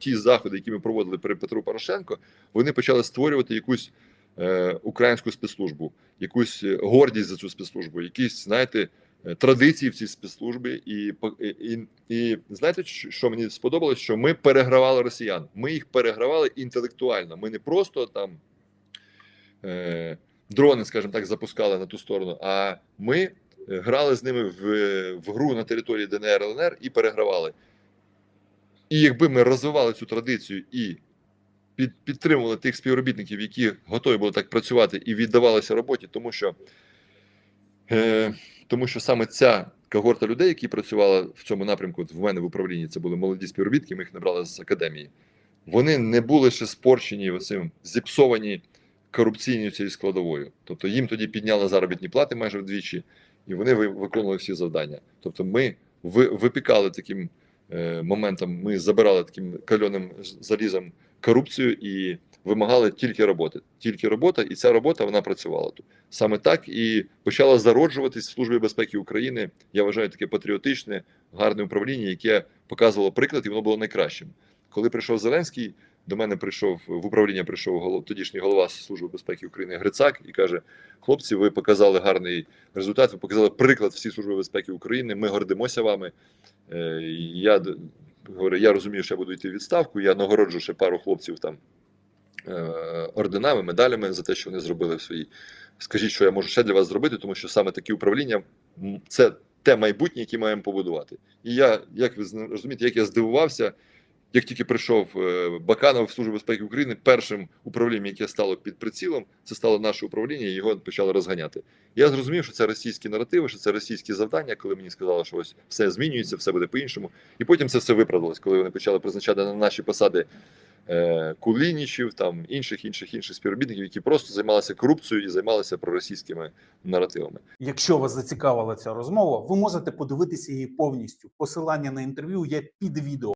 ті заходи, які ми проводили при Петру Порошенко, вони почали створювати якусь е, українську спецслужбу, якусь е, гордість за цю спецслужбу, якісь, знаєте, е, традиції в цій спецслужбі. І, і, і, знаєте, що мені сподобалось? Що ми перегравали росіян. Ми їх перегравали інтелектуально. Ми не просто там е, дрони, скажімо так, запускали на ту сторону, а ми грали з ними в, в гру на території ДНР ЛНР і перегравали. І якби ми розвивали цю традицію і під, підтримували тих співробітників, які готові були так працювати і віддавалися роботі, тому що, е, тому що саме ця когорта людей, які працювали в цьому напрямку, в мене в управлінні, це були молоді співробітники, ми їх набрали з академії. Вони не були ще спорчені оцим, зіпсовані корупційною цією складовою. Тобто їм тоді підняли заробітні плати майже вдвічі, і вони ви- виконували всі завдання. Тобто ми ви- випікали таким моментом, ми забирали таким кальоним залізом корупцію і вимагали тільки роботи. Тільки робота, і ця робота вона працювала тут. Саме так і почала зароджуватись в Службі безпеки України. Я вважаю таке патріотичне, гарне управління, яке показувало приклад, і воно було найкращим. Коли прийшов Зеленський, до мене прийшов в управління, прийшов голов, тодішній голова Служби безпеки України Грицак і каже: хлопці, ви показали гарний результат, ви показали приклад всій Служби безпеки України. Ми гордимося вами. Е, Я говорю, я розумію, що я буду йти в відставку. Я нагороджу ще пару хлопців там е, орденами, медалями за те, що вони зробили в своїй. Скажіть, що я можу ще для вас зробити, тому що саме такі управління це те майбутнє, яке маємо побудувати. І я, як ви розумієте, як я здивувався, як тільки прийшов е, Баканов в Службу безпеки України, першим управлінням, яке стало під прицілом, це стало наше управління, і його почали розганяти. Я зрозумів, що це російські наративи, що це російські завдання, коли мені сказали, що ось все змінюється, все буде по-іншому. І потім це все виправдалось, коли вони почали призначати на наші посади е, кулінічів, там інших, інших, інших співробітників, які просто займалися корупцією і займалися проросійськими наративами. Якщо вас зацікавила ця розмова, ви можете подивитися її повністю. Посилання на інтерв'ю є під відео.